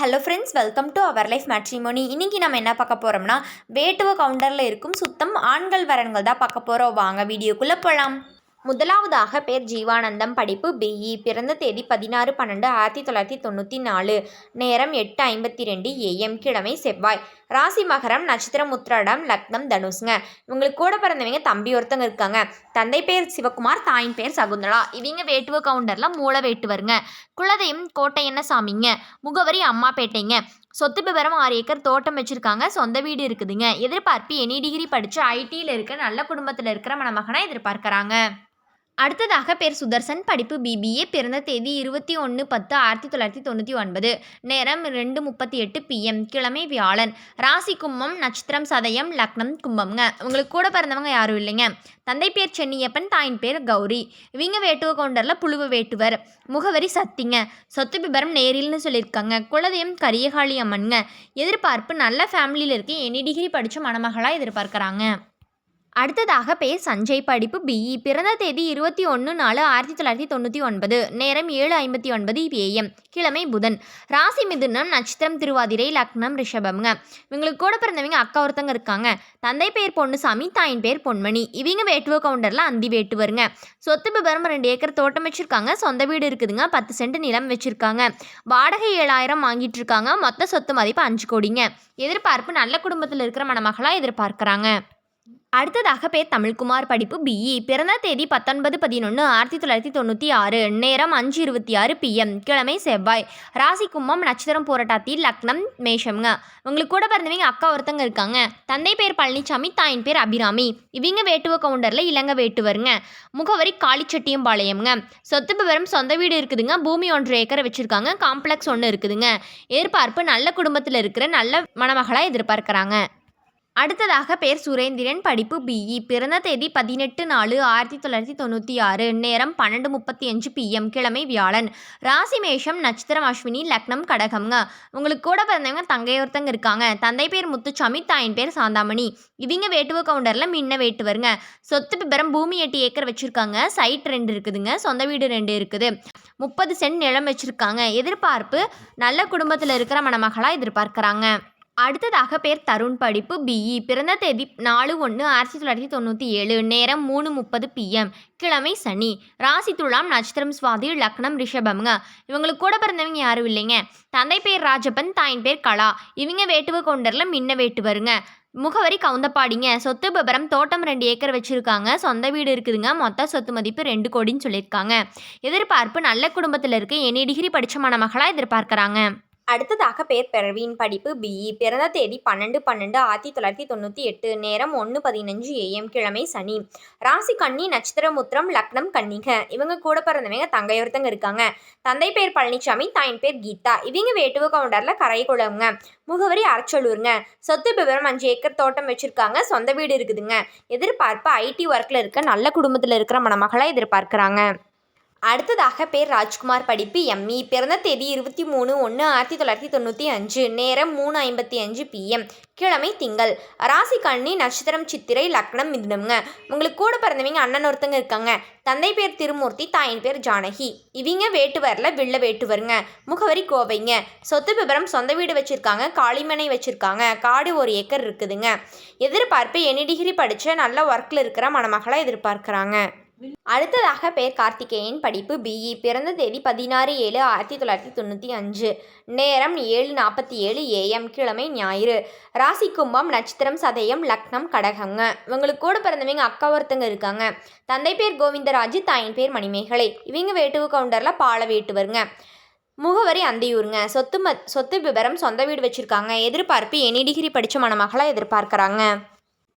Hello friends welcome to our life matrimony இன்றைக்கி நம்ம என்ன பார்க்க போகிறோம்னா வேட்டுவ கவுண்டரில் இருக்கும் சுத்தம் ஆண்கள் வரன்கள் தான் பார்க்க போகிறோம் வாங்க வீடியோக்குள்ளே போகலாம் முதலாவதாக பேர் ஜீவானந்தம். படிப்பு பிஇ பிறந்த தேதி பதினாறு பன்னெண்டு ஆயிரத்தி தொள்ளாயிரத்தி தொண்ணூற்றி நாலு. நேரம் எட்டு ஐம்பத்தி ரெண்டு ஏஎம் கிழமை செவ்வாய். ராசி மகரம் நட்சத்திரம் உத்திராடம் லக்னம் தனுஷுங்க இவங்களுக்கு கூட பிறந்தவங்க தம்பி ஒருத்தங்க இருக்காங்க. தந்தை பேர் சிவகுமார் தாயின் பேர் சகுந்தலா. இவங்க வேட்டுவ கவுண்டரில் மூல வேட்டுவருங்க. குலதெய்வம் கோட்டையன்ன சாமிங்க முகவரி அம்மாப்பேட்டைங்க. சொத்து விவரம் ஆறு ஏக்கர் தோட்டம் வச்சுருக்காங்க. சொந்த வீடு இருக்குதுங்க. எதிர்பார்ப்பு எனி டிகிரி படித்து ஐடியில் இருக்க நல்ல குடும்பத்தில் இருக்கிற மணமகனை எதிர்பார்க்குறாங்க. அடுத்ததாக பேர் சுதர்சன். படிப்பு பிபிஏ பிறந்த தேதி இருபத்தி ஒன்று பத்து ஆயிரத்தி தொள்ளாயிரத்தி தொண்ணூற்றி ஒன்பது. நேரம் ரெண்டு முப்பத்தி எட்டு பிஎம் கிழமை வியாழன். ராசி கும்பம் நட்சத்திரம் சதயம் லக்னம் கும்பம்ங்க. உங்களுக்கு கூட பிறந்தவங்க யாரும் இல்லைங்க. தந்தை பேர் சென்னியப்பன் தாயின் பேர் கௌரி. இவங்க வேட்டுவ கவுண்டரில் புழுவ வேட்டுவர். முகவரி சத்திங்க. சொத்து விபரம் நேரில்னு சொல்லியிருக்காங்க. குலதெய்வம் கரியகாளி அம்மனுங்க. எதிர்பார்ப்பு நல்ல ஃபேமிலியில் இருக்கு. எனி டிகிரி படித்த மணமகளாக எதிர்பார்க்குறாங்க. அடுத்ததாக பேர் சஞ்சய் படிப்பு பிஇ பிறந்த தேதி இருபத்தி ஒன்று நாலு ஆயிரத்தி தொள்ளாயிரத்தி தொண்ணூற்றி ஒன்பது. நேரம் ஏழு ஐம்பத்தி ஒன்பது ஏஎம் கிழமை புதன். ராசி மிதுனம் நட்சத்திரம் திருவாதிரை லக்னம் ரிஷபம்ங்க. இவங்களுக்கு கூட பிறந்தவங்க அக்கா ஒருத்தங்க இருக்காங்க. தந்தை பேர் பொன்னுசாமி தாயின் பேர் பொன்மணி. இவங்க வேட்டுவ கவுண்டரில் அந்தி வேட்டுவருங்க. சொத்து விபரம் ரெண்டு ஏக்கர் தோட்டம் வச்சுருக்காங்க. சொந்த வீடு இருக்குதுங்க. பத்து சென்ட் நிலம் வச்சுருக்காங்க. வாடகை ஏழாயிரம் வாங்கிட்டு இருக்காங்க மொத்த சொத்து மதிப்பு அஞ்சு கோடிங்க. எதிர்பார்ப்பு நல்ல குடும்பத்தில் இருக்கிற மணமகளாக எதிர்பார்க்குறாங்க. அடுத்ததாக பேர் தமிழ்குமார் படிப்பு பிஇ e. பிறந்த தேதி பத்தொன்பது பதினொன்று ஆயிரத்தி தொள்ளாயிரத்தி தொண்ணூற்றி ஆறு. நேரம் அஞ்சு இருபத்தி ஆறு பிஎம் கிழமை செவ்வாய். ராசி கும்பம் நட்சத்திரம் போராட்டாத்தி லக்னம் மேஷம்ங்க. உங்களுக்கு கூட பிறந்தவங்க அக்கா ஒருத்தங்க இருக்காங்க. தந்தை பேர் பழனிசாமி தாயின் பேர் அபிராமி. இவங்க வேட்டுவ கவுண்டரில் இளங்க வேட்டுவருங்க. முகவரி காளிச்சட்டியம்பாளையம்ங்க. சொத்து விவரம் சொந்த வீடு இருக்குதுங்க. பூமி ஒன்று ஏக்கரை வச்சுருக்காங்க. காம்ப்ளெக்ஸ் ஒன்று இருக்குதுங்க. எதிர்பார்ப்பு நல்ல குடும்பத்தில் இருக்கிற நல்ல மணமகளாக எதிர்பார்க்குறாங்க. அடுத்ததாக பேர் சுரேந்திரன் படிப்பு பிஇ பிறந்த தேதி பதினெட்டு நாலு ஆயிரத்தி தொள்ளாயிரத்தி தொண்ணூற்றி ஆறு. நேரம் பன்னெண்டு முப்பத்தி அஞ்சு பிஎம் கிழமை வியாழன். ராசி மேஷம் நட்சத்திரம் அஸ்வினி லக்னம் கடகம்ங்க. உங்களுக்கு கூட பிறந்தவங்க தங்கை ஒருத்தங்க இருக்காங்க. தந்தை பேர் முத்துச்சாமி தாயின் பேர் சாந்தாமணி. இவங்க வேட்டுவ கவுண்டரில் மின்ன வேட்டுவருங்க. சொத்து பிபரம் பூமி எட்டு ஏக்கர் வச்சுருக்காங்க. சைட் ரெண்டு இருக்குதுங்க. சொந்த வீடு ரெண்டு இருக்குது. முப்பது சென்ட் நிலம் வச்சுருக்காங்க. எதிர்பார்ப்பு நல்ல குடும்பத்தில் இருக்கிற மணமகளாக எதிர்பார்க்குறாங்க. அடுத்ததாக பேர் தருண் படிப்பு பிஇ பிறந்த தேதி நாலு ஒன்று ஆயிரத்தி தொள்ளாயிரத்தி தொண்ணூற்றி ஏழு. நேரம் மூணு முப்பது பிஎம் கிழமை சனி. ராசி துலாம் நட்சத்திரம் சுவாதி லக்னம் ரிஷபம்ங்க. இவங்களுக்கு கூட பிறந்தவங்க யாரும் இல்லைங்க. தந்தை பேர் ராஜப்பன் தாயின் பேர் கலா. இவங்க வேட்டுவ கொண்டரில் மின்ன வேட்டுவருங்க. முகவரி கவுந்தப்பாடிங்க. சொத்து விபரம் தோட்டம் ரெண்டு ஏக்கர் வச்சுருக்காங்க. சொந்த வீடு இருக்குதுங்க. மொத்த சொத்து மதிப்பு ரெண்டு கோடின்னு சொல்லியிருக்காங்க. எதிர்பார்ப்பு நல்ல குடும்பத்தில் இருக்க. எனி டிகிரி படித்த மணமகளாக எதிர்பார்க்குறாங்க. அடுத்ததாக பேர் பிறவியின் படிப்பு பிஇ பிறந்த தேதி பன்னெண்டு பன்னெண்டு ஆயிரத்தி தொள்ளாயிரத்தி தொண்ணூற்றி எட்டு நேரம் ஒன்று பதினஞ்சு ஏஎம் கிழமை சனி. ராசி கன்னி நட்சத்திரமுத்திரம் லக்னம் கன்னிக. இவங்க கூட பிறந்தவங்க தங்கையொருத்தங்க இருக்காங்க. தந்தை பேர் பழனிசாமி தாயின் பேர் கீதா. இவங்க வேட்டுவ கவுண்டரில் கரை குளவுங்க முகவரி அரைச்சலூருங்க சொத்து விவரம் அஞ்சு ஏக்கர் தோட்டம் வச்சுருக்காங்க. சொந்த வீடு இருக்குதுங்க. எதிர்பார்ப்பு ஐடி ஒர்க்கில் இருக்க நல்ல குடும்பத்தில் இருக்கிற மணமகளை எதிர்பார்க்குறாங்க. அடுத்ததாக பேர் ராஜ்குமார் படிப்பு எம்இ பிறந்த தேதி இருபத்தி மூணு ஒன்று ஆயிரத்தி தொள்ளாயிரத்தி தொண்ணூற்றி அஞ்சு. நேரம் மூணு ஐம்பத்தி அஞ்சு பிஎம் கிழமை திங்கள். ராசி கண்ணி நட்சத்திரம் சித்திரை லக்னம் மிதுனம்ங்க. உங்களுக்கு கூட பிறந்தவங்க அண்ணன் ஒருத்தங்க இருக்காங்க. தந்தை பேர் திருமூர்த்தி தாயின் பேர் ஜானகி. இவங்க வேட்டுவரில் வில்ல வேட்டுவருங்க. முகவரி கோவைங்க. சொத்து விபரம் சொந்த வீடு வச்சுருக்காங்க காளிமனை வச்சுருக்காங்க. காடு ஒரு ஏக்கர் இருக்குதுங்க. எதிர்பார்ப்பு எனி டிகிரி படித்த நல்ல ஒர்க்கில் இருக்கிற மணமகளாக எதிர்பார்க்குறாங்க. அடுத்ததாக பேர் கார்த்திகேயன். படிப்பு பிஇ e. பிறந்த தேதி பதினாறு ஏழு ஆயிரத்தி தொள்ளாயிரத்தி தொண்ணூற்றி அஞ்சு. நேரம் ஏழு நாற்பத்தி ஏழு ஏஎம் கிழமை ஞாயிறு. ராசி கும்பம் நட்சத்திரம் சதயம் லக்னம் கடகங்க. இவங்களுக்கு கூட பிறந்தவங்க அக்கா ஒருத்தங்க இருக்காங்க. தந்தை பேர் கோவிந்தராஜ் தாயின் பேர் மணிமேகலை. இவங்க வேட்டுவு கவுண்டரில் பால வேட்டுவருங்க. முகவரி அந்தியூருங்க. சொத்து ம சொத்து விபரம் சொந்த வீடு வச்சுருக்காங்க. எதிர்பார்ப்பு எனி டிகிரி படித்த மணமகளாக எதிர்பார்க்குறாங்க.